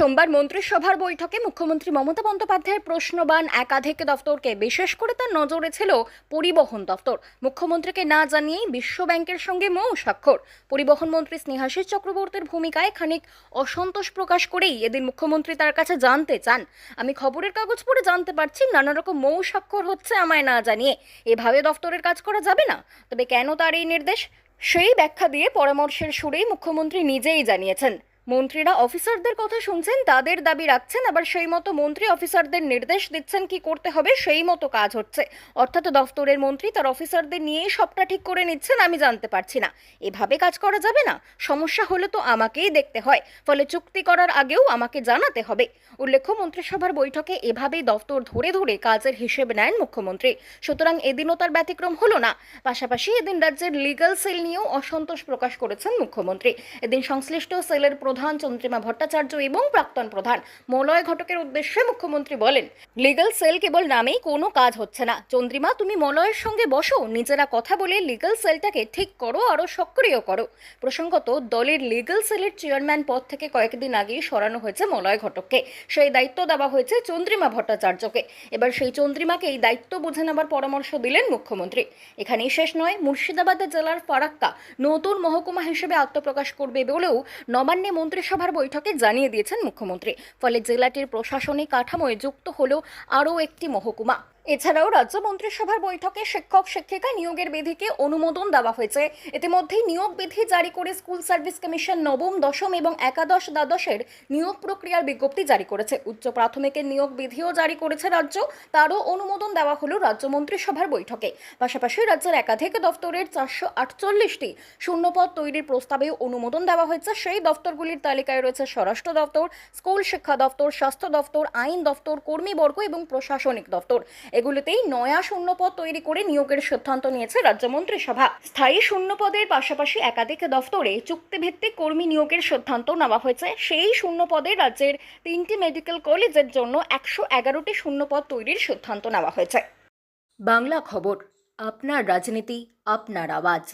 সোমবার মন্ত্রিসভার বৈঠকে মুখ্যমন্ত্রী মমতা বন্দ্যোপাধ্যায়ের প্রশ্নবান একাধিক দফতরকে বিশেষ করে তার নজরে ছিল পরিবহন দফতর। মুখ্যমন্ত্রীকে না জানিয়েই বিশ্ব ব্যাংকের সঙ্গে মৌ স্বাক্ষর। পরিবহন মন্ত্রী স্নেহাশিস চক্রবর্তীর ভূমিকায় খানিক অসন্তোষ প্রকাশ করেই এদিন মুখ্যমন্ত্রী তার কাছে জানতে চান। আমি খবরের কাগজ পড়ে জানতে পারছি নানা রকম মৌ স্বাক্ষর হচ্ছে আমায় না জানিয়ে। এভাবে দফতরের কাজ করা যাবে না। তবে কেন তার এই নির্দেশ? সেই ব্যাখ্যা দিয়ে পরামর্শের সুরেই মুখ্যমন্ত্রী নিজেই জানিয়েছেন। মন্ত্রীরা অফিসারদের কথা শুনছেন, তাদের দাবি রাখছেন, আবার সেই মতো মন্ত্রী অফিসারদের নির্দেশ দিচ্ছেন কি করতে হবে, সেই মতো কাজ হচ্ছে। অর্থাৎ দফতরের মন্ত্রী তার অফিসারদের নিয়েই সবটা ঠিক করে নিচ্ছেন, আমি জানতে পারছি না। এভাবে কাজ করা যাবে না? সমস্যা হলে তো আমাকেই দেখতে হয়, ফলে চুক্তি করার আগেও আমাকে জানাতে হবে। উল্লেখ্য, মন্ত্রিসভার বৈঠকে এভাবেই দফতর ধরে ধরে কাজের হিসেব নেন মুখ্যমন্ত্রী। সুতরাং এদিনও তার ব্যতিক্রম হলো না। পাশাপাশি এদিন রাজ্যের লিগ্যাল সেল নিয়েও অসন্তোষ প্রকাশ করেছেন মুখ্যমন্ত্রী। এদিন সংশ্লিষ্ট সেলের প্রধান চন্দ্রিমা ভট্টাচার্য এবং প্রাক্তন প্রধান। মলয় ঘটকের উদ্দেশ্যে মুখ্যমন্ত্রী বলেন লিগ্যাল সেল কেবল নামেই কোনো কাজ হচ্ছে না। চন্দ্রিমা, তুমি মলয়ের সঙ্গে বসো, নিজেরা কথা বলে লিগ্যাল সেলটাকে ঠিক করো আরও সক্রিয় করো। প্রসঙ্গত, দলের লিগ্যাল সেলের চেয়ারম্যান পদ থেকে কয়েকদিন আগেই সরানো হয়েছে মলয় ঘটককে। সেই দায়িত্ব দেওয়া হয়েছে চন্দ্রিমা ভট্টাচার্যকে। এবার সেই চন্দ্রিমাকে এই দায়িত্ব বুঝে নেবার পরামর্শ দিলেন মুখ্যমন্ত্রী। এখানেই শেষ নয়, মুর্শিদাবাদ জেলার ফারাক্কা নতুন মহকুমা হিসেবে আত্মপ্রকাশ করবে বলেও নবান্নে মন্ত্রিসভার বৈঠকে জানিয়ে দিয়েছেন মুখ্যমন্ত্রী। ফলে জেলাটির প্রশাসনিক কাঠামোয় যুক্ত হল আরও একটি মহকুমা। এছাড়াও রাজ্য মন্ত্রিসভার বৈঠকে শিক্ষক শিক্ষিকা নিয়োগের বিধিকে অনুমোদন দেওয়া হয়েছে। ইতিমধ্যেই নিয়োগ বিধি জারি করে স্কুল সার্ভিস কমিশন নবম, দশম এবং একাদশ দ্বাদশের নিয়োগ প্রক্রিয়ার বিজ্ঞপ্তি জারি করেছে। উচ্চ প্রাথমিকের নিয়োগ বিধিও জারি করেছে রাজ্য। তারও অনুমোদন দেওয়া হলো রাজ্য মন্ত্রিসভার বৈঠকে। পাশাপাশি রাজ্যের একাধিক দফতরের চারশো আটচল্লিশটি শূন্যপদ তৈরির প্রস্তাবেও অনুমোদন দেওয়া হয়েছে। সেই দফতরগুলির তালিকায় রয়েছে স্বরাষ্ট্র দফতর, স্কুল শিক্ষা দফতর, স্বাস্থ্য দফতর, আইন দফতর কর্মীবর্গ এবং প্রশাসনিক দফতর। এগুলোতেই নয়া শূন্যপদ তৈরি করে নিয়োগের সিদ্ধান্ত নিয়েছে রাজ্য মন্ত্রিসভা। স্থায়ী শূন্যপদের পাশাপাশি একাধিক দফতরে চুক্তিভিত্তিক কর্মী নিয়োগের সিদ্ধান্ত নেওয়া হয়েছে। সেই শূন্যপদে রাজ্যের তিনটি মেডিকেল কলেজের জন্য একশো এগারোটি শূন্যপদ তৈরির সিদ্ধান্ত নেওয়া হয়েছে। বাংলা খবর, আপনার রাজনীতি, আপনার আওয়াজ।